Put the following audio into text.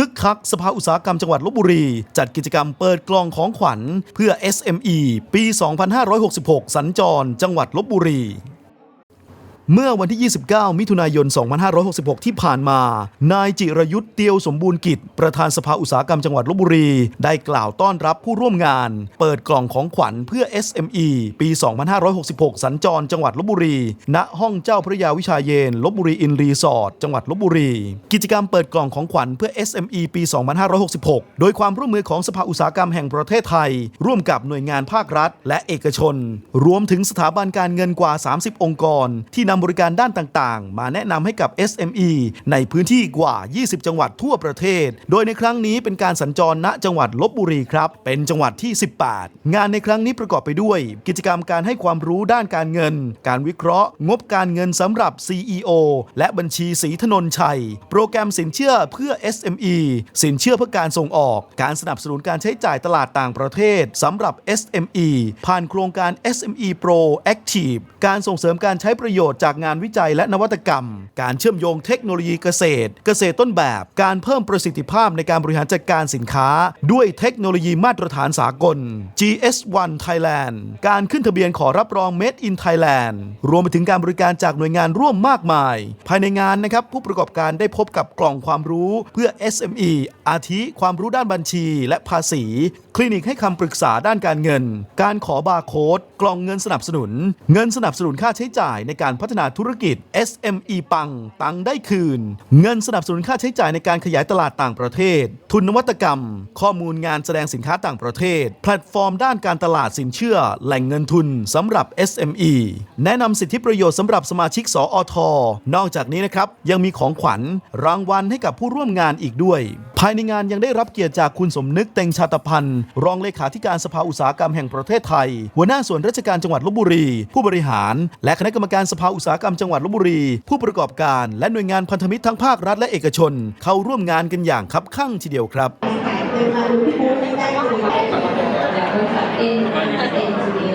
คึกคักสภาอุตสาหกรรมจังหวัดลบบุรี จัดกิจกรรมเปิดกล่องของขวัญ เพื่อ SME ปี 2566 สัญจร จังหวัดลบบุรี เมื่อวันที่ 29 มิถุนายน 2566 ที่ผ่านมา นายจิรยุทธ์เตียวสมบูรณ์กิจ ประธานสภาอุตสาหกรรมจังหวัดลบบุรี ได้กล่าวต้อนรับผู้ร่วมงาน เปิดกล่องของขวัญเพื่อ SME ปี 2566 สัญจรจังหวัดลบบุรี ณ ห้องเจ้าพระยาวิชาเยนลบบุรีอินรีสอร์ทจังหวัดลบบุรี กิจกรรมเปิดกล่องของขวัญเพื่อ SME ปี 2566 โดยความร่วมมือของสภาอุตสาหกรรมแห่งประเทศไทย ร่วมกับหน่วยงานภาครัฐ และเอกชน รวมถึงสถาบันการเงินกว่า 30 องค์กร ที่นำบริการด้านต่างๆ มาแนะนำให้กับ SME ในพื้นที่กว่า 20 จังหวัดทั่วประเทศ โดยในครั้งนี้เป็นการสัญจรณจังหวัดลบบุรีครับ เป็นจังหวัดที่ 18 งานในครั้งนี้ประกอบไปด้วย กิจกรรมการให้ความรู้ด้านการเงิน การวิเคราะห์ งบการเงินสำหรับ CEO และบัญชีสีถนนชัย โปรแกรมสินเชื่อเพื่อ SME สินเชื่อเพื่อการส่งออก การสนับสนุนการใช้จ่ายตลาดต่างประเทศสำหรับ SME ผ่านโครงการ SME Pro Active การส่งเสริมการใช้ประโยชน์จากากงานวิจัยและนวัตกรรม การเชื่อมโยงเทคโนโลยีเกษตร เกษตรต้นแบบ การเพิ่มประสิทธิภาพในการบริหารจัดการสินค้า ด้วยเทคโนโลยีมาตรฐานสากล GS1 Thailand การขึ้นทะเบียนขอรับรอง Made in Thailand รวมไปถึงการบริการจากหน่วยงานร่วมมากมาย ภายในงานนะครับผู้ประกอบการได้พบกับกล่องความรู้เพื่อ SME อาทิความรู้ด้านบัญชี และภาษี คลินิกให้คำปรึกษาด้านการเงิน การขอบาร์โค้ดกล่องเงินสนับสนุน เงินสนับสนุนค่าใช้จ่ายในการพัฒนาธุรกิจ SME ปัง ตังได้คืน เงินสนับสนุนค่าใช้จ่ายในการขยายตลาดต่างประเทศ ทุนนวัตกรรม ข้อมูลงานแสดงสินค้าต่างประเทศ แพลตฟอร์มด้านการตลาดสินเชื่อ แหล่งเงินทุนสำหรับ SME แนะนำสิทธิประโยชน์สำหรับสมาชิก สออทนอกจากนี้นะครับยังมีของขวัญรางวัลให้กับผู้ร่วมงานอีกด้วย ภายในงานยังได้รับเกียรติจากคุณสมนึกเต็งชาตพันธ์รองเลขาธิการสภาอุตสาหกรรมแห่งประเทศไทย หัวหน้าส่วนราชการจังหวัดลบบุรี ผู้บริหาร และคณะกรรมการสภาอุตสาหกรรมจังหวัดลบบุรี ผู้ประกอบการ และหน่วยงานพันธมิตรทั้งภาครัฐและเอกชน เข้าร่วมงานกันอย่างคับคั่งทีเดียวครับ เดินมาดูที่บูธได้เลยเป็นตัวแทนเอ็น่ายจ